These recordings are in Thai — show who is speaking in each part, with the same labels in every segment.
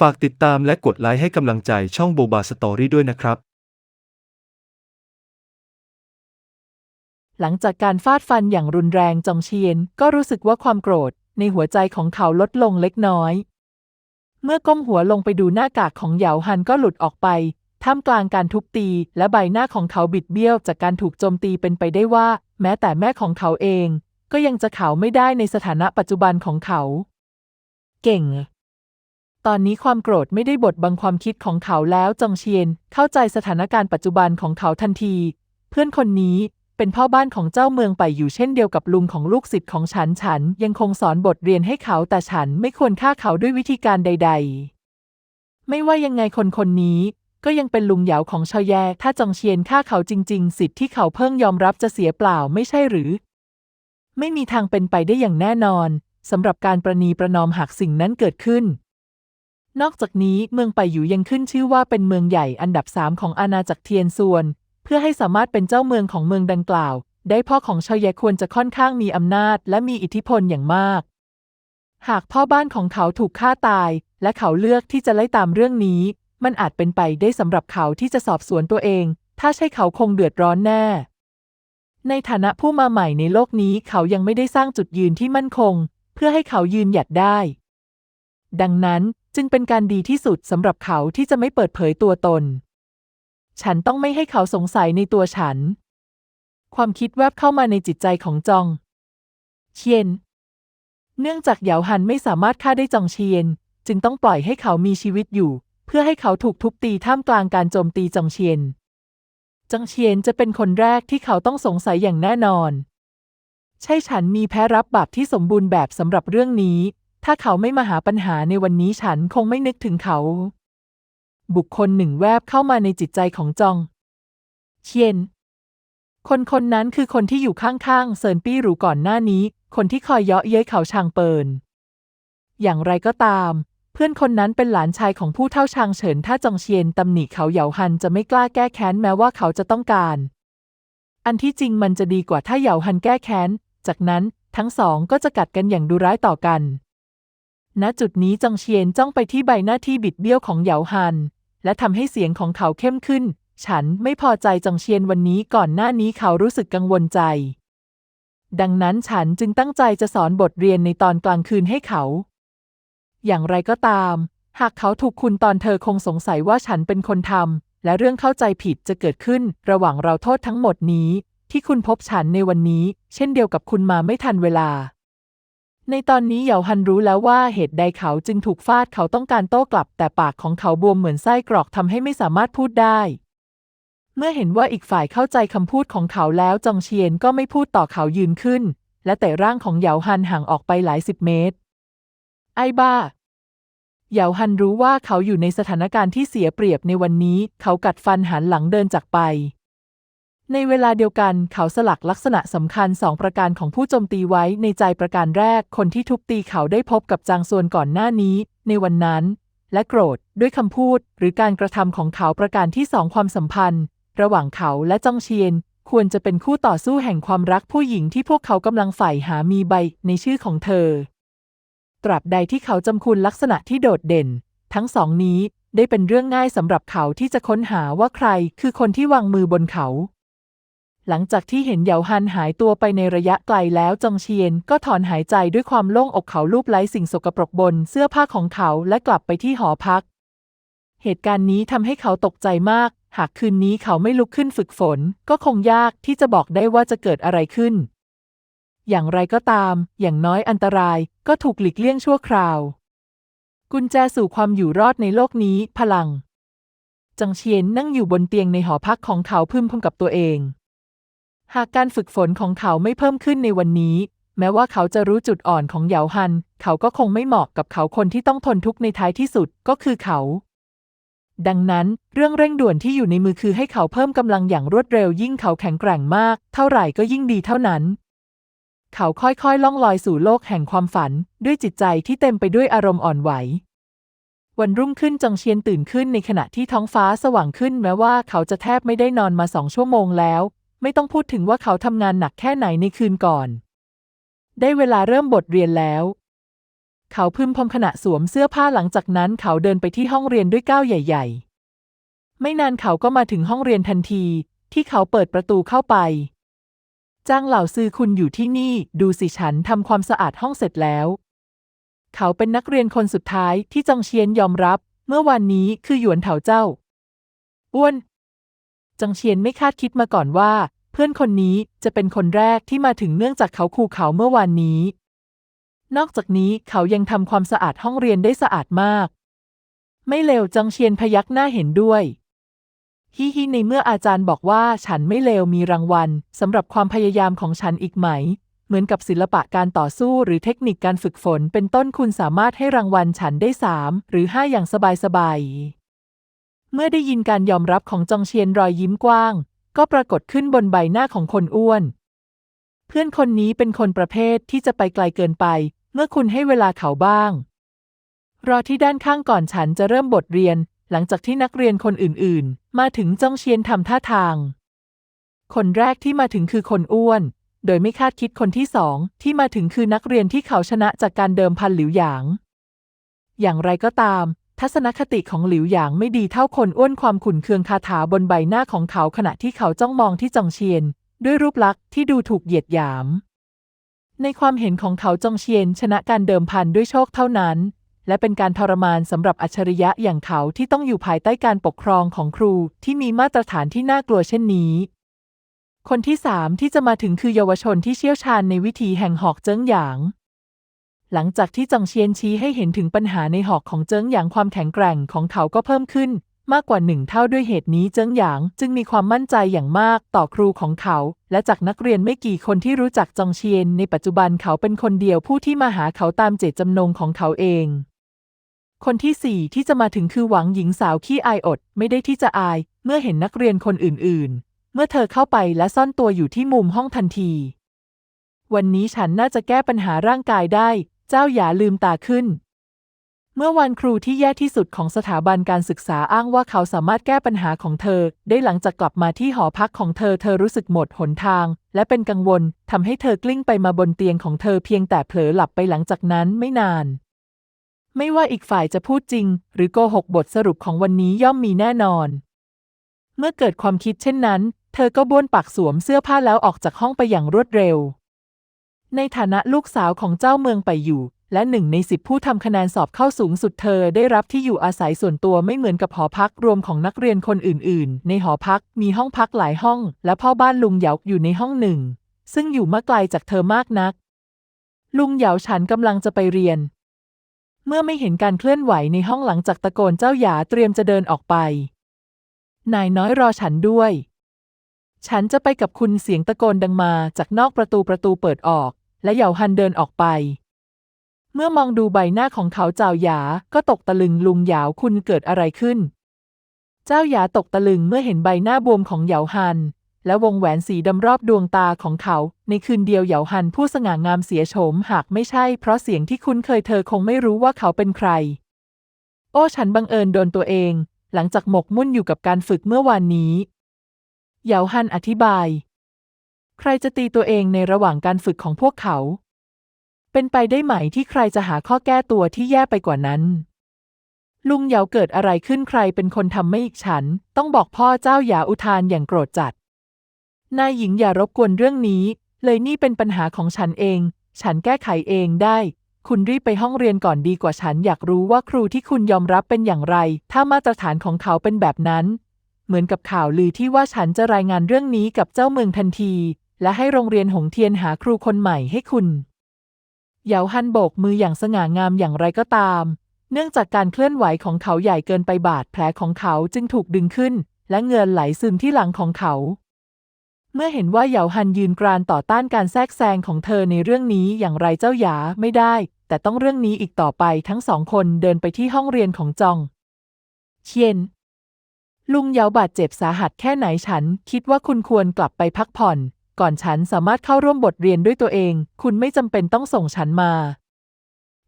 Speaker 1: ฝากติดตามและกดไลค์ให้กำลังใจช่องโบบาสตอรี่ด้วยนะครับ
Speaker 2: หลังจากการฟาดฟันอย่างรุนแรงจองเชียนก็รู้สึกว่าความโกรธ ในหัวใจของเขาลดลงเล็กน้อย เมื่อก้มหัวลงไปดูหน้ากากของเหยาฮันก็หลุดออกไป ท่ามกลางการทุบตี และใบหน้าของเขาบิดเบี้ยว จากการถูกโจมตีเป็นไปได้ว่า แม้แต่แม่ของเขาเอง ก็ยังจะเขาไม่ได้ในสถานะปัจจุบันของเขา เก่ง ตอนนี้ความโกรธไม่ได้บดบังความคิดของเขาแล้วจงเชียนเข้าใจสถานการณ์ปัจจุบันของเขาทันที เพื่อนคนนี้เป็นพ่อบ้านของเจ้าเมืองไปอยู่เช่นเดียวกับลุงของลูกศิษย์ของฉันฉันยังคงสอนบทเรียนให้เขาแต่ฉันไม่ควรฆ่าเขาด้วยวิธีการใด ๆ ไม่ว่ายังไงคนคนนี้ก็ยังเป็นลุงเหยาของชาวแยถ้าจองเชียนฆ่าเขาจริง ๆ สิทธิ์ที่เขาเพิ่งยอมรับจะเสียเปล่าไม่ใช่หรือ ไม่มีทางเป็นไปได้อย่างแน่นอนสำหรับการประนีประนอมหากสิ่งนั้นเกิดขึ้น นอกจากนี้เมืองไปอยู่ยังขึ้นชื่อว่าเป็นเมืองใหญ่อันดับสามของอาณาจักรเทียนส่วน เพื่อให้สามารถเป็นเจ้าเมืองของเมืองดังกล่าว ได้พ่อของชาวแยควรจะค่อนข้างมีอำนาจ และมีอิทธิพลอย่างมาก หากพ่อบ้านของเขาถูกฆ่าตาย และเขาเลือกที่จะไล่ตามเรื่องนี้ มันอาจเป็นไปได้สำหรับเขาที่จะสอบสวนตัวเอง ถ้าใช่เขาคงเดือดร้อนแน่ ในฐานะผู้มาใหม่ในโลกนี้เขายังไม่ได้สร้างจุดยืนที่มั่นคง เพื่อให้เขายืนหยัดได้ดังนั้น จึงเป็นการดีที่สุดสำหรับเขาที่จะไม่เปิดเผยตัวตน ฉันต้องไม่ให้เขาสงสัยในตัวฉัน ความคิดแวบเข้ามาในจิตใจของจอง เชียน เนื่องจากเหยาฮันไม่สามารถฆ่าได้จองเชียน จึงต้องปล่อยให้เขามีชีวิตอยู่ เพื่อให้เขาถูกทุบตีท่ามกลางการโจมตีจองเชียนจองเชียนจะเป็นคนแรกที่เขาต้องสงสัยอย่างแน่นอน ใช่ฉันมีแพ้รับบาปที่สมบูรณ์แบบสำหรับเรื่องนี้ ถ้าเขาไม่มาหาปัญหาในวันนี้ฉันคงไม่นึกถึงเขา บุคคลหนึ่งแวบเข้ามาในจิตใจของจอง เชียน คนคนนั้นคือคนที่อยู่ข้างๆเซินปี้หรูก่อนหน้านี้ คนที่คอยเยาะเย้ยเขาชางเปิน อย่างไรก็ตาม เพื่อนคนนั้นเป็นหลานชายของผู้เท่าชางเฉิน ถ้าจองเชียนตำหนิเขาเหยาฮันจะไม่กล้าแก้แค้นแม้ว่าเขาจะต้องการ อันที่จริงมันจะดีกว่าถ้าเหยาฮันแก้แค้น จากนั้นทั้งสองก็จะกัดกันอย่างดุร้ายต่อกัน ณจุดนี้จงเชียนจ้องไปที่ใบหน้าที่บิดเบี้ยวของเหยาฮัน และทำให้เสียงของเขาเข้มขึ้น ฉันไม่พอใจจงเชียนวันนี้ก่อนหน้านี้เขารู้สึกกังวลใจ ดังนั้นฉันจึงตั้งใจจะสอนบทเรียนในตอนกลางคืนให้เขา อย่างไรก็ตาม หากเขาถูกคุณตอนเธอคงสงสัยว่าฉันเป็นคนทำและเรื่องเข้าใจผิดจะเกิดขึ้น ระหว่างเราโทษทั้งหมดนี้ ที่คุณพบฉันในวันนี้ เช่นเดียวกับคุณมาไม่ทันเวลา ในตอนนี้เหยาฮันรู้แล้วว่าเหตุใดเขาจึงถูกฟาดเขาต้องการโต้กลับ แต่ปากของเขาบวมเหมือนไส้กรอกทำให้ไม่สามารถพูดได้ เมื่อเห็นว่าอีกฝ่ายเข้าใจคำพูดของเขาแล้วจองเชียนก็ไม่พูดต่อเขายืนขึ้น และแต่ร่างของเหยาฮันห่างออกไปหลายสิบเมตร ไอ้บ้าเหยาฮันรู้ว่าเขาอยู่ในสถานการณ์ที่เสียเปรียบในวันนี้ เขากัดฟันหันหลังเดินจากไป ในเวลาเดียวกันเขาสลักลักษณะสำคัญสองประการของผู้โจมตีไว้ในใจประการแรก คนที่ทุบตีเขาได้พบกับจางซวนก่อนหน้านี้ ในวันนั้น และโกรธด้วยคำพูด หรือการกระทำของเขาประการที่สองความสัมพันธ์ ระหว่างเขาและจองเชียน ควรจะเป็นคู่ต่อสู้แห่งความรักผู้หญิงที่พวกเขากำลังใฝ่หามีใบในชื่อของเธอ ตราบใดที่เขาจำคุณลักษณะที่โดดเด่น ทั้งสองนี้ได้เป็นเรื่องง่ายสำหรับเขาที่จะค้นหาว่าใคร คือคนที่วางมือบนเขา หลังจากที่เห็นเหยาฮันหายตัวไปในระยะไกลแล้วจองเชียนก็ถอนหายใจด้วยความโล่งอกเขาลูบไล้สิ่งสกปรกบนเสื้อผ้าของเขาและกลับไปที่หอพัก เหตุการณ์นี้ทำให้เขาตกใจมาก หากคืนนี้เขาไม่ลุกขึ้นฝึกฝน ก็คงยากที่จะบอกได้ว่าจะเกิดอะไรขึ้น อย่างไรก็ตาม อย่างน้อยอันตรายก็ถูกหลีกเลี่ยงชั่วคราว กุญแจสู่ความอยู่รอดในโลกนี้ พลัง จังเชียนนั่งอยู่บนเตียงในหอพักของเขาพึมพำกับตัวเอง หากการฝึกฝนของเขาไม่เพิ่มขึ้นในวันนี้ แม้ว่าเขาจะรู้จุดอ่อนของเหยาฮัน เขาก็คงไม่เหมาะกับเขาคนที่ต้องทนทุกข์ในท้ายที่สุดก็คือเขา ดังนั้น เรื่องเร่งด่วนที่อยู่ในมือคือให้เขาเพิ่มกำลังอย่างรวดเร็วยิ่งเขาแข็งแกร่งมาก เท่าไหร่ก็ยิ่งดีเท่านั้น เขาค่อยๆล่องลอยสู่โลกแห่งความฝัน ด้วยจิตใจที่เต็มไปด้วยอารมณ์อ่อนไหววันรุ่งขึ้นจงเชียนตื่นขึ้นในขณะที่ท้องฟ้าสว่างขึ้นแม้ว่าเขาจะแทบไม่ได้นอนมาสองชั่วโมงแล้ว ไม่ต้องพูดถึงว่าเขาทำงานหนักแค่ไหนในคืนก่อน ได้เวลาเริ่มบทเรียนแล้ว เขาพึมพำขณะสวมเสื้อผ้าหลังจากนั้นเขาเดินไปที่ห้องเรียนด้วยก้าวใหญ่ ๆ ไม่นานเขาก็มาถึงห้องเรียนทันที ที่เขาเปิดประตูเข้าไป จ้างเหล่าซื้อคุณอยู่ที่นี่ ดูสิฉันทำความสะอาดห้องเสร็จแล้ว เขาเป็นนักเรียนคนสุดท้ายที่จองเชียนยอมรับ เมื่อวานนี้คือหยวนเถาเจ้า อ้วน จองเชียนไม่คาดคิดมาก่อนว่า เพื่อนคนนี้จะเป็นคนแรกที่มาถึงเนื่องจากเขาขู่เขาเมื่อวานนี้ นอกจากนี้เขายังทำความสะอาดห้องเรียนได้สะอาดมาก ไม่เลวจองเชียนพยักหน้าเห็นด้วยฮิฮิในเมื่ออาจารย์บอกว่าฉันไม่เลวมีรางวัลสำหรับความพยายามของฉันอีกไหม เหมือนกับศิลปะการต่อสู้หรือเทคนิคการฝึกฝน เป็นต้นคุณสามารถให้รางวัลฉันได้สามหรือห้าอย่างสบายๆ เมื่อได้ยินการยอมรับของจองเชียนรอยยิ้มกว้าง ก็ปรากฏขึ้นบนใบหน้าของคนอ้วน เพื่อนคนนี้เป็นคนประเภทที่จะไปไกลเกินไป เมื่อคุณให้เวลาเขาบ้าง รอที่ด้านข้างก่อนฉันจะเริ่มบทเรียน หลังจากที่นักเรียนคนอื่น ๆ มาถึงจองเชียนทำท่าทาง คนแรกที่มาถึงคือคนอ้วน โดยไม่คาดคิดคนที่สองที่มาถึงคือนักเรียนที่เขาชนะจากการเดิมพันหลิวหยาง อย่างไรก็ตาม ทัศนคติของหลิวหยางไม่ดีเท่าคนอ้วนความขุ่นเคืองคาถาบนใบหน้าของเขาขณะที่เขาจ้องมองที่จองเชียน ด้วยรูปลักษณ์ที่ดูถูกเหยียดหยาม ในความเห็นของเขาจองเชียนชนะการเดิมพันด้วยโชคเท่านั้น และเป็นการทรมานสำหรับอัจฉริยะอย่างเขาที่ต้องอยู่ภายใต้การปกครองของครูที่มีมาตรฐานที่น่ากลัวเช่นนี้ คนที่สามที่จะมาถึงคือเยาวชนที่เชี่ยวชาญในวิธีแห่งหอกเจิ้งหยาง หลังจากที่จองเชียนชี้ให้เห็นถึงปัญหาในหอกของเจิ้งหยางความแข็งแกร่งของเขาก็เพิ่มขึ้น มากกว่าหนึ่งเท่าด้วยเหตุนี้เจิ้งหยางจึงมีความมั่นใจอย่างมากต่อครูของเขา และจากนักเรียนไม่กี่คนที่รู้จักจองเชียน ในปัจจุบันเขาเป็นคนเดียวผู้ที่มาหาเขาตามเจตจำนงของเขาเอง คนที่สี่ที่จะมาถึงคือหวังหญิงสาวขี้อายอด ไม่ได้ที่จะอาย เมื่อเห็นนักเรียนคนอื่น ๆ เมื่อเธอเข้าไปและซ่อนตัวอยู่ที่มุมห้องทันทีวันนี้ฉันน่าจะแก้ปัญหาร่างกายได้ เจ้าอย่าลืมตาขึ้น เมื่อวันครูที่แย่ที่สุดของสถาบันการศึกษาอ้างว่าเขาสามารถแก้ปัญหาของเธอ ได้หลังจากกลับมาที่หอพักของเธอ เธอรู้สึกหมดหนทาง และเป็นกังวลทำให้เธอกลิ้งไปมาบนเตียงของเธอเพียงแต่เผลอหลับไปหลังจากนั้นไม่นาน ไม่ว่าอีกฝ่ายจะพูดจริง หรือโกหกบทสรุปของวันนี้ย่อมมีแน่นอน เมื่อเกิดความคิดเช่นนั้น เธอก็บ้วนปากสวมเสื้อผ้าแล้วออกจากห้องไปอย่างรวดเร็ว ในฐานะลูกสาวของเจ้าเมืองไปอยู่ และหนึ่งในสิบผู้ทำคะแนนสอบเข้าสูงสุดเธอได้รับที่อยู่อาศัยส่วนตัวไม่เหมือนกับหอพักรวมของนักเรียนคนอื่นๆ ในหอพักมีห้องพักหลายห้อง และพ่อบ้านลุงเหยาอยู่ในห้องหนึ่ง ซึ่งอยู่ม่ไกลจากเธอมากนัก ลุงเหยาฉันกำลังจะไปเรียน เมื่อไม่เห็นการเคลื่อนไหวในห้องหลังจากตะโกนเจ้าหยาเตรียมจะเดินออกไป นายน้อยรอฉันด้วย ฉันจะไปกับคุณเสียงตะโกนดังมาจากนอกประตูประตูเปิดออก และเหยาฮันเดินออกไป เมื่อมองดูใบหน้าของเขาเจ้าหยา ก็ตกตะลึงลุงหยาคุณเกิดอะไรขึ้น เจ้าหยาตกตะลึงเมื่อเห็นใบหน้าบวมของเหยาฮัน และวงแหวนสีดำรอบดวงตาของเขา ในคืนเดียวเหยาฮันผู้สง่างามเสียโฉมหากไม่ใช่ เพราะเสียงที่คุ้นเคยเธอคงไม่รู้ว่าเขาเป็นใคร โอ้ฉันบังเอิญโดนตัวเอง หลังจากหมกมุ่นอยู่กับการฝึกเมื่อวานนี้เหยาฮันอธิบาย ใครจะตีตัวเองในระหว่างการฝึกของพวกเขา เป็นไปได้ไหมที่ใครจะหาข้อแก้ตัวที่แย่ไปกว่านั้น ลุงเหยาเกิดอะไรขึ้นใครเป็นคนทำไม่อีกฉัน ต้องบอกพ่อเจ้าหยาอุทานอย่างโกรธจัด นายหญิงอย่ารบกวนเรื่องนี้ เลยนี่เป็นปัญหาของฉันเอง ฉันแก้ไขเองได้ คุณรีบไปห้องเรียนก่อนดีกว่าฉันอยากรู้ว่าครูที่คุณยอมรับเป็นอย่างไร ถ้ามาตรฐานของเขาเป็นแบบนั้น เหมือนกับข่าวลือที่ว่าฉันจะรายงานเรื่องนี้กับเจ้าเมืองทันที และให้โรงเรียนหงเทียนหาครูคนใหม่ให้คุณ เหยาฮันโบกมืออย่างสง่างามอย่างไรก็ตาม เนื่องจากการเคลื่อนไหวของเขาใหญ่เกินไปบาดแผลของเขาจึงถูกดึงขึ้น และเงื่อไหลซึมที่หลังของเขา เมื่อเห็นว่าเหยาฮันยืนกรานต่อต้านการแทรกแซงของเธอในเรื่องนี้อย่างไรเจ้าหยาไม่ได้ แต่ต้องเรื่องนี้อีกต่อไปทั้งสองคนเดินไปที่ห้องเรียนของจอง เชียนลุงเหยาบาดเจ็บสาหัสแค่ไหนฉัน คิดว่าคุณควรกลับไปพักผ่อน ก่อนฉันสามารถเข้าร่วมบทเรียนด้วยตัวเอง คุณไม่จำเป็นต้องส่งฉันมา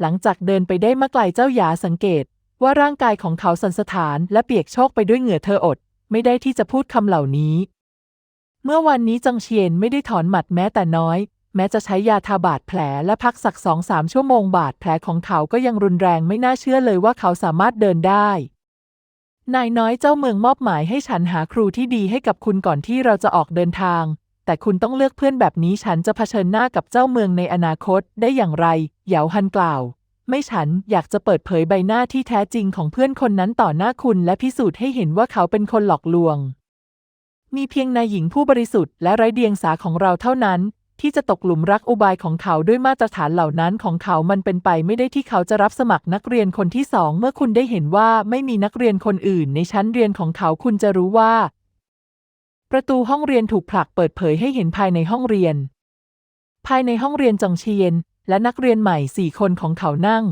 Speaker 2: หลังจากเดินไปได้มาไกลเจ้าหยาสังเกต ว่าร่างกายของเขาสันสถานและเปียกโชกไปด้วยเหงื่อเธออด ไม่ได้ที่จะพูดคำเหล่านี้ เมื่อวันนี้จังเชียนไม่ได้ถอนหมัดแม้แต่น้อย แม้จะใช้ยาทาบาดแผลและพักสักสองสามชั่วโมงบาดแผลของเขาก็ยังรุนแรงไม่น่าเชื่อเลยว่าเขาสามารถเดินได้นายน้อยเจ้าเมืองมอบหมายให้ฉันหาครูที่ดีให้กับคุณก่อนที่เราจะออกเดินทาง แต่คุณต้องเลือกเพื่อนแบบนี้ฉันจะเผชิญหน้ากับเจ้าเมืองในอนาคตได้อย่างไร เหยาฮันกล่าว ไม่ฉันอยากจะเปิดเผยใบหน้าที่แท้จริงของเพื่อนคนนั้นต่อหน้าคุณ และพิสูจน์ให้เห็นว่าเขาเป็นคนหลอกลวง มีเพียงนายหญิงผู้บริสุทธิ์และไร้เดียงสาของเราเท่านั้น ที่จะตกหลุมรักอุบายของเขาด้วยมาตรฐานเหล่านั้นของเขา มันเป็นไปไม่ได้ที่เขาจะรับสมัครนักเรียนคนที่สองเมื่อคุณได้เห็นว่าไม่มีนักเรียนคนอื่น ในชั้นเรียนของเขาคุณจะรู้ว่า ประตูห้องเรียนถูกผลักเปิดเผยให้เห็นภายในห้องเรียน ภายในห้องเรียนจองเชียน และนักเรียนใหม่สี่คนของเขานั่ง